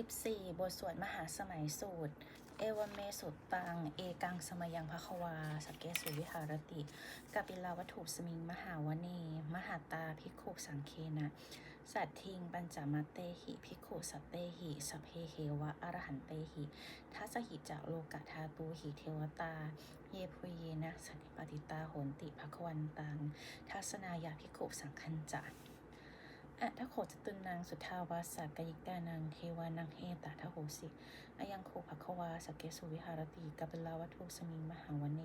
14 บทสวดมหาสมัยสูตร เอวเมสุตตัง เอกังสมยังภควาสเกสุวิหารติกปิลาวัตถุสมิง มหาวเน มหาตาภิกขุสังเคนะ สัตทิงปัญจมัตเตหิภิกขุสัตเตหิสเพเหวะอรหันเตหิทัสหิจากโลกธาตูหิเทวตา เยพุเยนะสันิปฏิตาโหนติภควันตังทัศนายาภิกขุสังคัญจา อะทะโขจตุนนางสุทาวาสากยิกานางเทวานังเฮตาทะโหสิอายังโคภควาสกเกสุวิหารติกัปลาวัตุสมิงมหาวเน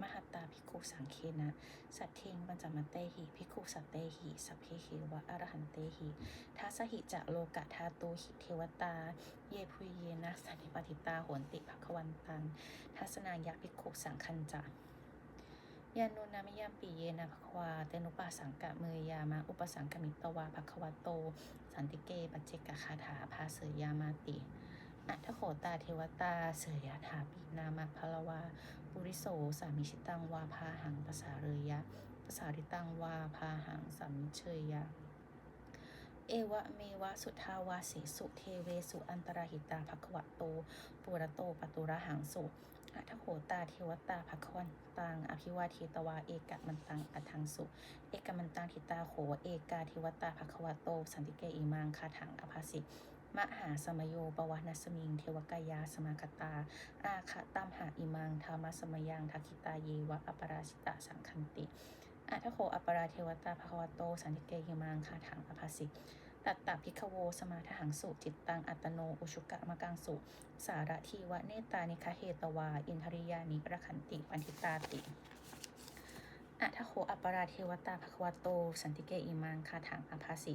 มหัตตาภิกขุสังเคนะสัตเทงปัญจมเตหิภิกขุสัตเตหิสัพเพเควะอรหันเตหิทัสหิจะโลกะธาตูหิเทวตา เยพุเยนะสันนิปติตาโหนติภควันตังทัศนายะภิกขุสังคัญจา ยานุนามิยามปีเยนะภควาเตนุปาสังกะเมยยามาอุปสังกมิตวาภควโต สันติเกปัจเจกคาถาภาเสยามาติอัทโขตาเทวตาเสยยถาปีนามาพลวาปุริโสสามิชิตังวาพาหังภาษาเรยะภาษาริตังวาพาหังสามิเชยยะเอวะเมวะสุทาวาเสสุเทเวสุอันตรหิตาภควโตปุระโตปตุระหังสุ อัทโขตาเทวตาภควันตังอภิวาเทตวาเอกมันตังอัทังสุ เอกมันตังทิตาโขเอกาเทวตาภควโต สันติเกอิมังคาถังอภาสิมหาสมโยปวานัสมิง เทวกายาสมาคตา อาคะตัมหาอิมังธรรมสมยังทักิตาเยวะอปราชิตาสังคันติอัทโขอปราเทวตาภควโต สันติเกอิมังคาถังอภาสิ ตัตตาพิกโว สมาทหังสุจิตตัง อัตโน อุชุกะมะกังสุ สาระทีวะเนตานิคเหตวา อินทริยานิระขันติปันทิตาติอัทโขอัปปราเทวตาภควโต สันติเกอิมังคาถังอภาสิ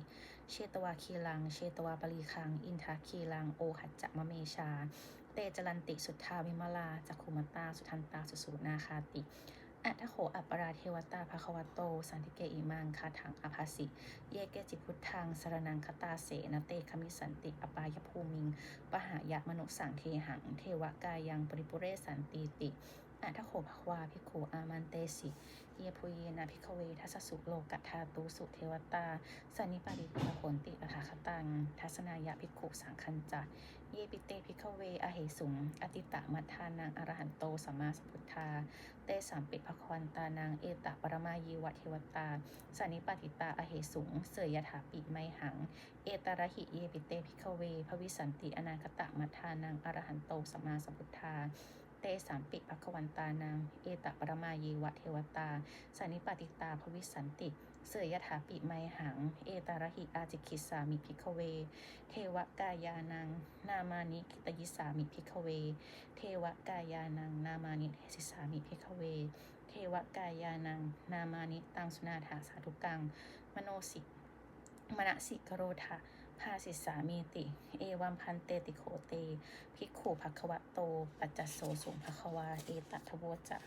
เชตวาคีลัง เชตวาปรีคัง อินทาคีลัง โอหัจจะมะเมชา เตจรันติสุทธาวิมลาจักขุมตา สุทันตา สุสุนาคาติ อัตโขอัปปราเทวตาภควโต สันติเกอิมังคาถังอภาสิ เยเกจิพุทธังสรนังคตาเสนเตคมิสันติ อปายภูมิง ปหายะมนุสังเทหัง เทวกายังปริปุเรสันติติอัตโขภควาภิกขุอามันเตสิ เยพุเยนะภิกเวทัสสุโลกัตถาตุสุเทวตาสันนิปาริตาผลติอถาคตัง ทัศนายะภิกขุสังคัญจาเยปิเตภิกเวอเหสุง อติตะมัทธานังอรหันโตสัมมาสัมพุทธา เตสัมปิภควันตานังเอตะปรมายีวะเทวตาสันนิปาติตาอเหสุง เสยยถาปิไมหัง เอตระหิเยปิเตภิกเว ภวิสันติอนาคตะมัทธานังอรหันโตสัมมาสัมพุทธา เตสามปิภควันตานังเอตปรมายีวะเทวตาสันิปติตาภวิสันติ เสยยถาปิไมหัง เอตารหิอาจิคิสามิพิกเว เทวกายานัง นามานิกิตยิสามิพิกเว เทวกายานัง นามานิเทสิสามิพิกเว เทวกายานัง นามานิตังสุนาถาสาธุกัง มโนสิ มณสิกโรธา ภาสิสามีติ เอวัมพันเตติโขเต ภิกขุภควะโต ปัจจโสสุงภควา เอตัทโวจะ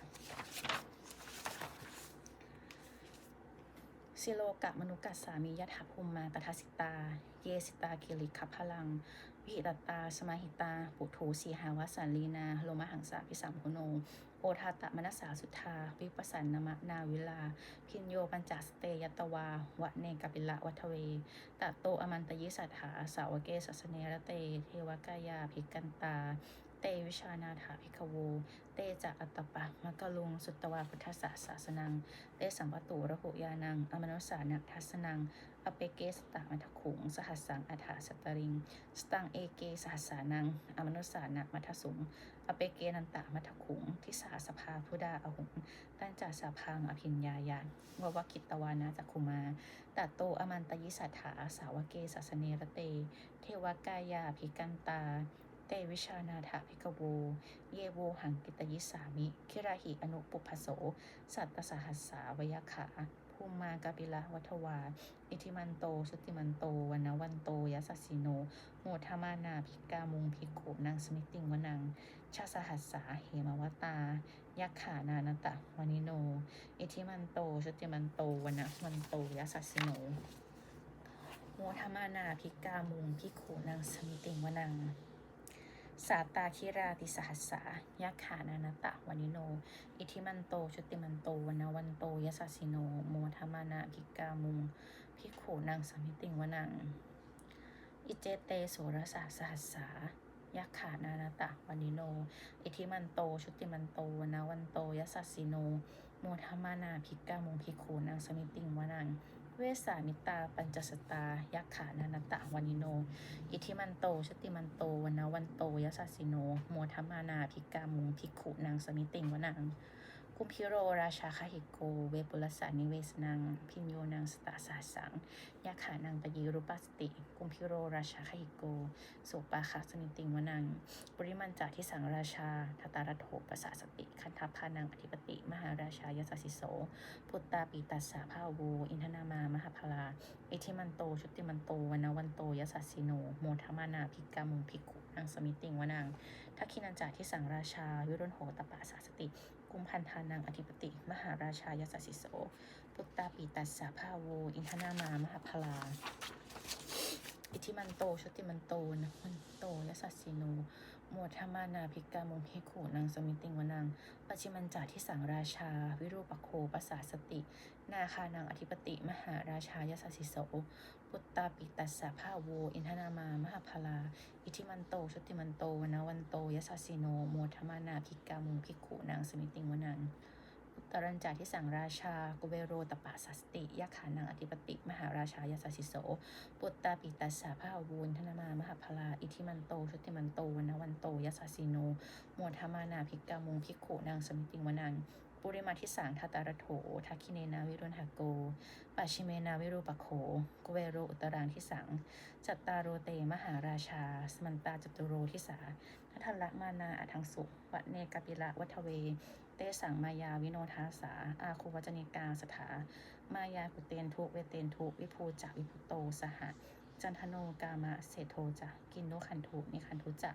สิโลกะมนุกัสสามียถาภูมิมาตถาสิตา เยสิตากิริคัพลังวิหิตตา สมาหิตา ปุถุสีหาวสันลีนา โลมหังสาพิสัมพุโน โอทาตะมนัสสาสุทธา วิปัสสันนมะนาวิลา พินโยปัญจสเตยตวาวะเนกปิละวัทเวตะโตอมันตยิสัทธาสาวเกสัสเนระเต เทวกายาภิกันตา เตวิชานาถาภิกขโวเตจะอัตตปะมะกะลุง สุตตวาพุทธศาสาสนัง เตสัมปตุระหุยานัง อมนุสานัทัสนัง อเปเกสตามัทขุง สหัสสังอัฏฐาสตริง สตังเอเกสหัสสานัง อมนุสานัมัทสุง อเปเกนันตามัทขุง ทิสาสภาพุดาอหุงตันจาสาพังอภิญญายานววกิตวานาจักคุมาตัตโตอมันตยิสัทธาสาวเกสัสเนรเต เทวกายาภิกันตา เตวิชานาถาภิกโว เยโวหังกิตยิสามิ คิราหิอนุปุพโส สัตตสหัสสาวยขา ภูมมากาปิละวัทวา อิทิมันโต สุติมันโตวันวันโตยัสสิโน โมทมานาภิกามุงภิกขุนางสมิติงวนัง ชาสหัสสาเหมวตา ยักขานานตะวานิโน อิทิมันโตชุติมันโตวันวันโตยัสสสิโนโมทมานาภิกามุงภิกขุนางสมิติงวนัง สาตาคิราติสหัสสายักขานานตะวานิโน อิทิมันโตชุติมันโตวันวันโตยัสสสิโน โมทมานาภิกามุงภิกขุนางสมิติงวนัง อิเจเตโสรสาสหัสสายักขานานาตะวันิโน อิทิมันโตชุติมันโตวนาวันโตยัสสสสิโน โมทมานาภิกามุงภิกขูนางสมิติงวนัง เวสามิตา ปัญจสตา ยักขานานตะวานิโน อิทิมันโต ชติมันโตวนาวันโตยัสสสสิโนโมทมานาภิกามุงภิกขูนางสมิติงวนัง กุมพิโรราชาคหิโก เวปุลสานิเวสนังพิญโยนางสตาสาสังยาขานางปยีรุปัสติ กุมพิโรราชาคหิโกสุปาคาสมิติงวนังปริมันจาที่สังราชาทตารโถปสาสติ คันทัพพานังอธิปติ มหาราชายสสิโส พุตตาปีตัสสาภาวูอินทนามามหาพลาอิทิมันโตชุติมันโตวันวันโตยสัสสิโน โมทมานาภิกามุงภิกขุนางสมิติงวนังทักขินันจาที่สังราชาวิรุณโหตปะสาสติ กุมพันธานังอธิปติ มหาราชายสสิโสปุตตาปีตัสสาภาโว อินทนามามหาพลา อิทิมันโต ชุติมันโตนะมันโตยสัสสิโน โมทมานาภิกกามุงพิขุนางสมิติงวนังปัจิมันจาที่สังราชา วิรูปโคปัสสาสติ นาคานางอธิปติ มหาราชายสสิโสพุตตาปิตัสสะภาโว อินทนามามหาพลา อิทิมันโต ชุติมันโตวนาวันโตยสสิโน โมทมานาภิกกามุงพิขุนางสมิติงวนัง ตรัญจาที่สังราชากุเวโรตปะสัสติยักขานังอธิปติ มหาราชายสสสิโส ปุตตาปิตัสสะภาวูนธนามามหาพลา อิทิมันโต ชุติมันโตวนวันโตยัสสิโนโมทมานาภิกกามุงภิกขุนางสมิติวนังปุริมาทิสังทัตตารโถทักขิเนนาวิรุณหโกปัชชิเมนาวิรูปโขกุเวโรอุตรางทิสัง จัตตารโรเตมหาราชา สมันตาจตุโรทิสาทัทละมานาอัทังสุวัเนกปิละวัทเว เตสังมายาวิโนทาสา อาคูวัจนิกาสถา มายากุเตนทุเวเตนทุวิภูจักวิพุโตสหะจันทโนกามะเศโทจะกินโนคันทุนิคันทุจะ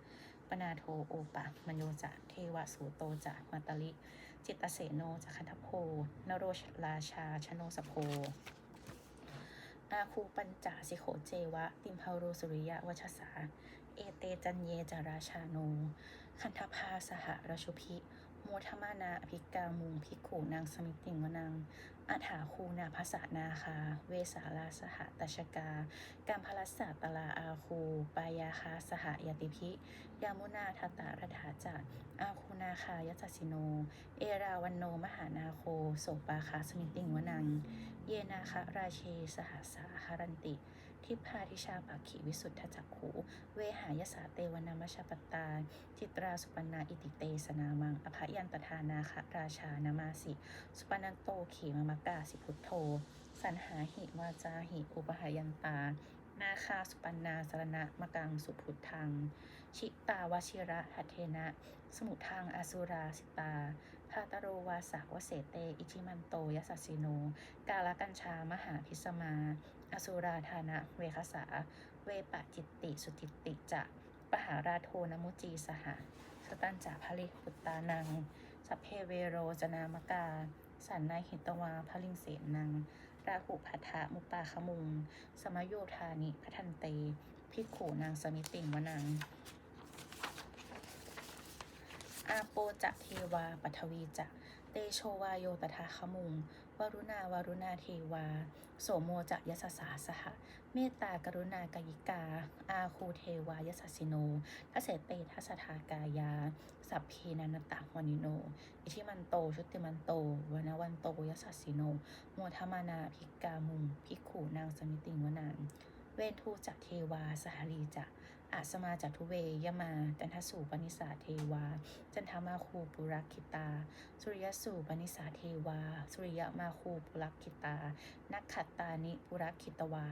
ปนาโทโอปะมโยจะเทวสูโตจะมาตลิ จิตเสโนจะคันทโพนโรชราชาชโนสโพอาคูปัญจสิโขเจวะ ติมพารุสุริยะวัชสา เอเตจันเยจาราชาโน คันทพาสหราชุพิ มทมานาอภิกามุงภิกขุนางสมิติงวนังอาถาคูนาภาษานาคา เวสาลาสหตัชกา การพลัสสะตลาอาคูปายาคาสหยติพิ ยามุนาทัตตารถาจักอาคูนาคายัสสิโน เอราวันโนมหานาโคโสปาคาสมิติงวนัง เยนาคะราเชสหสาหารันติ ทิพาทิชาปักขีวิสุทธจักขูเวหายสาเตวนามชปตา จิตราสุปนาอิติเตสนามัง อภยันตทานาคะราชานามาสิ สุปนันโตขีมมกาสิพุทโธ สันหาหิวาจาหิ อุปหายันตา นาคาสุปันนาสรณะมะกังสุพุทธัง ชิตาวชิระหัตเทนะ สมุทังอสุราสิตาพาตโรวาสาวเสเต อิชิมันโตยสัสสิโน กาลกัญชามหาพิสมา อสุราธานะ เวคสา เวปะจิตติสุติติจะปหาราโทนมุจีสหสตันจาภลิปุตตานัง สัพเพเวโรจนามกา สันนายหิตวาพลิงเสนัง ราหุพัทธะมุปปาขมุง สมโยธานิพัทันเต พิกขูนางสมิติงวนัง อาโปจะเทวาปัทวีจะ เตโชวาโยตถาขมุง วรุณาวรุณาเทวา โสโมจะยสสาสหะ เมตตากรุณากายิกา อาคูเทวายสัสิโนทัสเสเตทัสทากายา สัพเพนันตะวานิโน อิทิมันโตชุติมันโตวนวันโตยสัสิโนโมทมานาภิกามุงภิกขูนางสมิติงวนังเวนทูจักเทวาสหรีจะ อาสมาจัตุเวยมา จันทสูปนิสาเทวา จันทมาคูปุรักขิตา สุริยสูปนิสาเทวา สุริยมาคูปุรักขิตา นักขัตตานิปุรักขิตวา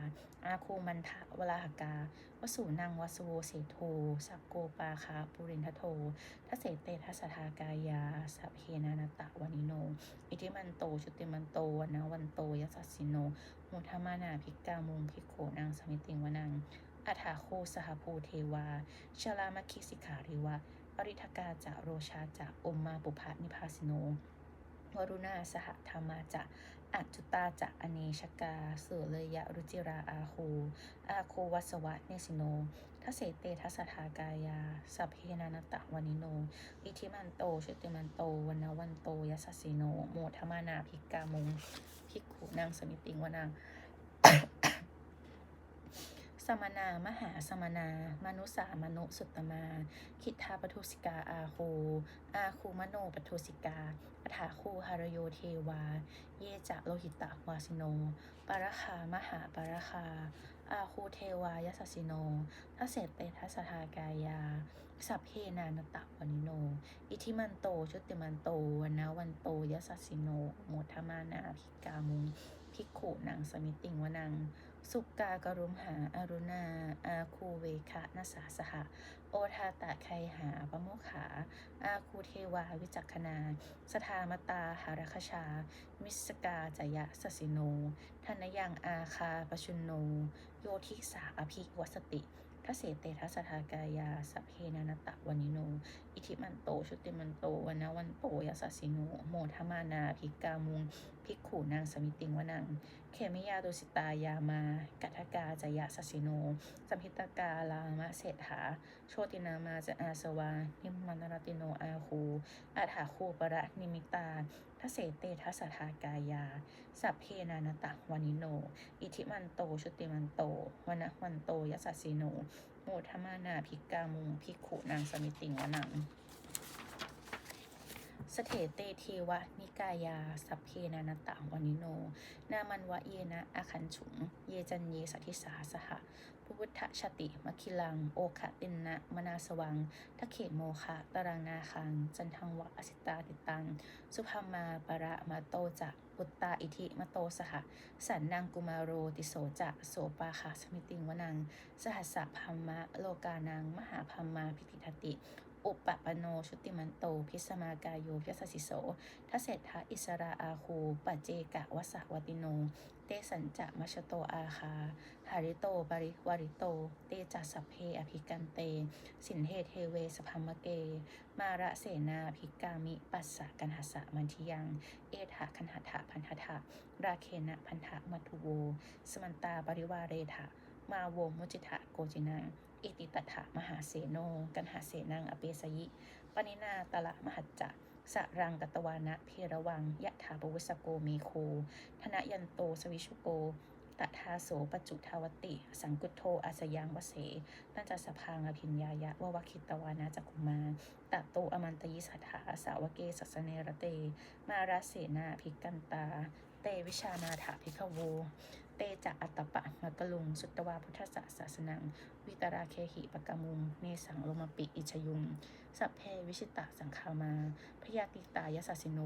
อาคูมันทะวลาหกาวสูนังวสโวเสโทสักโกปาคาปุรินทโททัเสเตทัสทากายาสัพเพนานตะวานิโน อิทิมันโตชุติมันโตวนาวันโตยัสสิโนโมทมานาภิกกามุงภิกโขนางสมิติงวนัง อัฐาโคสหภูเทวา ชลามคิสิขาริวะปริทกาจะโรชาจะอมมาปุพะนิพาสิโนวรุณาสหธรรมาจะอัจจุตาจะอเนชกาเสือเลยะรุจิราอาโคอาโควัสวะเนสิโนทัสเสเตทัสทากายาสัพเพนานตะวานิโน อิทิมันโตชุติมันโตวันวันโตยัสสิโน โมทมานาภิกามุงภิกขุนางสมิติงวนาง สมนามหาสมนา มนุสามนุสุตมา คิทธาปทุสิกาอาคูอาคูมโนปทุสิกาปถาคูหารโยเทวา เยจะโลหิตะวาสิโน ปารคามหาปารคา อาคูเทวายสสสิโนทัสเสเตทัสทากายา สัพเพนานตะวานิโน อิทิมันโตชุติมันโตวันนาวันโตยสสสิโนโมทมานาภิกามุงภิกขุนางสมิติงวนัง สุกากรุมหาอารุณา อาคูเวคะนาสาสหะ โอทาตะไคหาปะโมขา อาคูเทวาวิจักขณาสทามตาหารคชา มิสกาจยะสสิโนธนยังอาคาปชุนโน โยทิสาอภิวัสติทเสเตทัสทากายาสเพนานตะวนิโน อิทิมันโต ชุติมันโตวันนาวันโตยสสสิโนโมทมานาภิกามุงภิกขุนางสมิติงวนังเขมิยาตุสิตายามากัทกาจยะสสิโนสัมพิตกาลามะเศรษฐา โชตินามาจะอาสวา นิมมันรติโนอาคูอาถาคูปะระนิมิตาทเสเตทัสทากายา สัพเพนานตะวานิโน อิทิมันโต ชุติมันโตวันนะวันโตยสสสิโน โมทมานาภิกามุงภิกขุนางสมิติงวนัง สเถเตเทวะนิกายา สัพเพนานตะวานิโน นามันวะเยนะอาคันฉุง เยจันเยสัทิสาสหะพุพุทธชติมคิลัง โอคะตินนะมนาสวังทะเขโมคะตรังนาคัง จันทังวะอสิตาติตัง สุภามาปะระมาโตจะปุตตาอิทิมโตสหะสันนังกุมาโรติโสจะโสปาคาสมิติงวนัง สหัสสะพัมมะโลกานังมหาพัมมาพิติทติ อุปปโนชุติมันโต พิสมากายโยยสสิโสทัเศรษฐอิสราอาคูปเจกะวสะวติโน เตสัญจะมชโตอาคาหาริโตปริวาริโต เตจัสสัพเพอภิกันเต สินเทเทเวสพัมมเก มาระเสนาภิกามิ ปัสสะกันหสะมันทิยัง เอถะคันหทะพันหะราเคนะพันธะมัทุโว สมันตาปริวาเรถะมาโวมุจิทะโกจินัง อิติตัถะมหาเสโน กันหาเสนังอเปสยิ ปนินาตละมหัจจะสะรังกตวานะเพระวังยะถาปวุสโกเมโคธนยันโตสวิชุโกตทาโสปจุทาวติ สังกุโทอาสยังวเสตันจะสภางอภิญญายะววคิตวานาจักุมาตะโตอมันตยิสัทธาสาวเกสัสเนรเต มาราเสนาภิกันตา เตวิชานาถาภิกขโว เตจะอัตตปะมัตลุง สุตตวาพุทธะศาสนัง วิตราเคหิปกามุง เนสังโลมปิอิชยุง สัพเพวิชิตะสังคามา พยาติตายสัสสิโน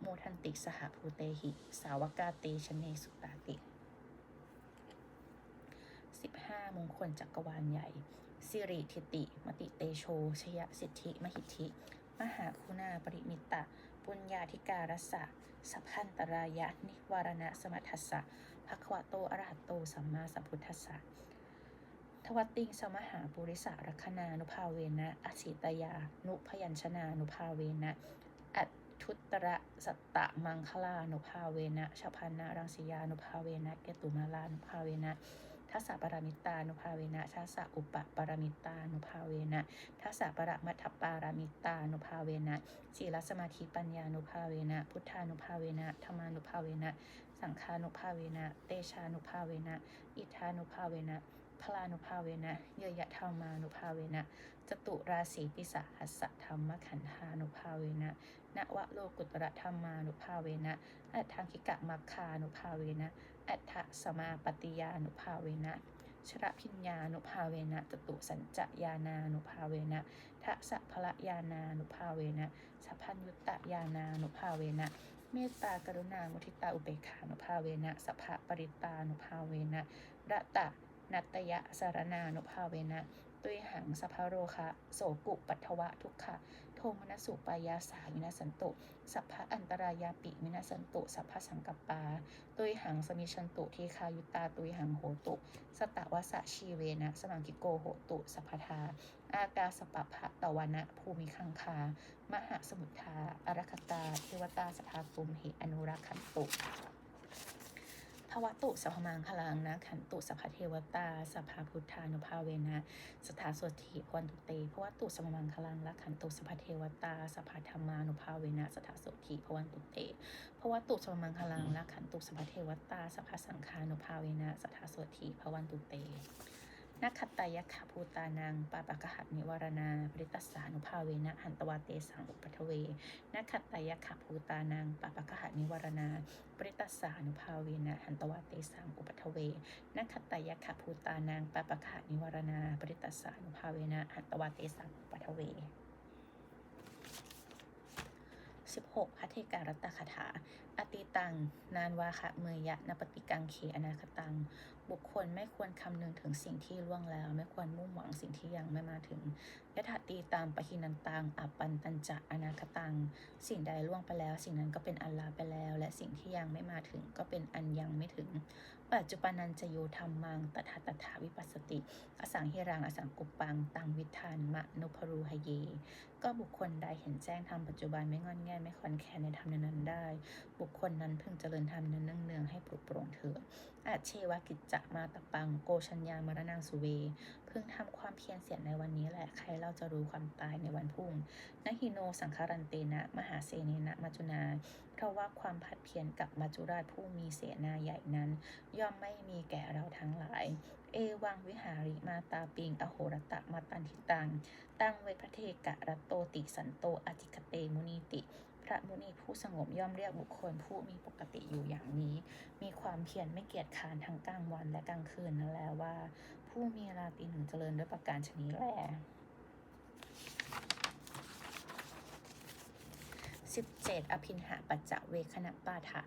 โมทันติสหภูเตหิ สาวกาเตชเนสุตาติ 15 มงคลจักรวาลใหญ่ สิริทิติ มติเตโช ชยสิทธิ มหิทธิ มหาคุณาปริมิตะ ปุญญาธิการสะ สัพพันตรายะนิวารณะสมัทัสสะ ภควะโตอรหัตโตสัมมาสัมพุทธัสสะทวัตติงสมหาปุริสารัคนานุภาเวนะ อสิตยา นุพยัญชนานุภาเวนะอัทุตระสัตตะมังคลานุภาเวนะชพันนารังสียานุภาเวนะเกตุมาลานุภาเวนะทัสสะปรามิตานุภาเวนะทัสสะอุปปารมิตานุภาเวนะทัสสะปรมัตถปารามิตานุภาเวนะศีลสมาธิปัญญานุภาเวนะ พุทธานุภาเวนะธรรมานุภาเวนะ สังฆานุภาเวนะ เตชานุภาเวนะ อิทานุภาเวนะพลานุภาเวนะเยยะธรรมานุภาเวนะ จตุราศีปิสะหัสะธรรมขันธานุภาเวนะนวะโลกุตระธรรมานุภาเวนะ อัฏฐังคิกะมัคคานุภาเวนะ อัฏฐสมาปฏิยานุภาเวนะ ชระพิญญานุภาเวนะจตุสัญจยานานุภาเวนะทะสะพละยานานุภาเวนะสัพพัญยุตตยานานุภาเวนะ เมตตากรุณา มุทิตา อุเบกขานุภาเวนะสัพพะปริตานุภาเวนะระตะนัตยะสารนานุภาเวนะ ตุยหังสัพพะโรคะ โสกุปัทวะทุกขะ โทมนสุปายาสามินาสันตุสัพพะอันตรายาปิมินาสันตุสัพพะสังกัปปาตุยหังสมิชันตุทีคายุตาตุยหังโหตุ สตะวะสะชีเวนะสมังกิโกโหตุสัพพทา อากาสปะพะตะวนะภูมิคังคา มหาสมุทธาอารัคตาเทวตาสภาคุมหิอนุรักขันตุ วตุสัพพมังคลังนะขันตุสัพเทวตาสัพพุทธานุภาเวนะสถาสวติพวันตุเตภวตุสัพพมังคลังละขันตุสัพเทวตาสัพพธรรมานุภาเวนะสถาสวถีพวันตุเตภวตุสัพพมังคลังละขันตุสัพเทวตาสัพสังฆานุภาเวนะสถาสวถีพวันตุเต นักขัตายขะภูตานังปาปะกะหัตนิวรณาปริตัสสานุภาเวนะหันตวาเตสังอุปัทเวนักขัตายขะภูตานังปาปะกะหัตนิวรณาปริตัสสานุภาเวนะหันตวาเตสังอุปัทเวนักขัตายขะภูตานังปาปะกะหัตนิวรณาปริตัสสานุภาเวนะหันตวาเตสังอุปัทเว16พัทธิการตคาถา อติตัง นานวาคะเมยยะนปฏิกังเขอนาคตัง บุคคลไม่ควรคำนึงถึงสิ่งที่ล่วงแล้ว ไม่ควรมุ่งหวังสิ่งที่ยังไม่มาถึงยะถาตีตามปะหินันตังอัปปันตัญจะอนาคตัง สิ่งใดล่วงไปแล้ว สิ่งนั้นก็เป็นอันลาไปแล้ว และสิ่งที่ยังไม่มาถึงก็เป็นอันยังไม่ถึง ปัจจุบันนันจะโยธรรมังตถาตถาวิปัสสติ อสังหิรังอสังกุปปัง ตังวิธานมะนุพรูหเย ก็บุคคลใดเห็นแจ้งธรรมปัจจุบันไม่งอนแง่ไม่คอนแคนในธรรมนั้นได้บุคคลนั้นพึงเจริญธรรมนั้นเนืองๆให้ปลุกปลงเถิดอาเชวกิจจะมาตะปังโกชัญญามรณังสุเว พึงทำความเพียรเสียในวันนี้แหละใครเราจะรู้ความตายในวันพุ่งนหิโนสังคารันเตนะ มหาเสเนนะมัจุนา เพราะว่าความผัดเพียรกับมัจุราชผู้มีเสนาใหญ่นั้น ย่อมไม่มีแก่เราทั้งหลาย เอวังวิหาริมาตาปิง อโหรตะมาตันทิตัง ตั้งเวพระเทกะรัตโตติสันโตอจิคเตมุนีติ พระมุนีผู้สงบย่อมเรียกบุคคลผู้มีปกติอยู่อย่างนี้ มีความเพียรไม่เกียจค้านทั้งกลางวันและกลางคืนนั่นแหละว่า ผู้มีราตรีหนึ่งเจริญด้วยประการชนี้แล17อภินหาปัจจเวคณะปาฐะ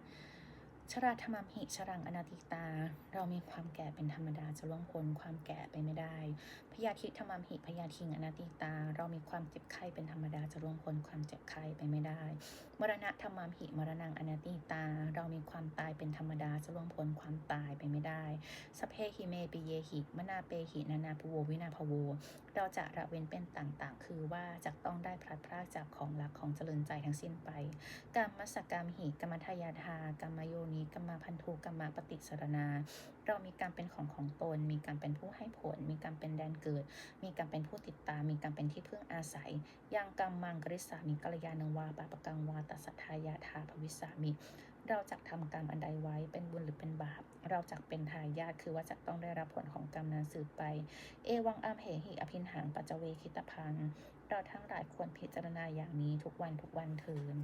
ชราธรรมหิชรังอนาติตา เรามีความแก่เป็นธรรมดาจะล่วงพ้นความแก่ไปไม่ได้ ยาธิธรรมหิพยาธิงอนาติตา เรามีความเจ็บไข้เป็นธรรมดาจะล่วงพ้นความเจ็บไข้ไปไม่ได้ มรณะธรรมหิมรณังอนาติตา เรามีความตายเป็นธรรมดาจะล่วงพ้นความตายไปไม่ได้สพเพหิเมปิเยหิมนาเปหินานาภูโววินาภโวเราจะระเว้นเป็นต่างๆ คือว่าจะต้องได้พลัดพรากจากของรักของเจริญใจทั้งสิ้นไปกรรมสกกรรมหิกรรมทายาทากรรมโยนิกรรมพันธุกรรมปฏิสรณา เรามีการเป็นของของตน มีการเป็นผู้ให้ผล มีการเป็นแดนเกิด มีการเป็นผู้ติดตาม มีการเป็นที่พึ่งอาศัยยังกรรมมังกริสามิกัลยาณวาปาปกังวาตัสทายาทาภวิสามิเราจะทำกรรมอันใดไว้เป็นบุญหรือเป็นบาป เราจะเป็นทายาทคือว่าจะต้องได้รับผลของกรรมนั้นสืบไป เอวังอามเหหิอภินหังปัจจเวคิตพังเราทั้งหลายควรพิจารณาอย่างนี้ทุกวันทุกวันเทิน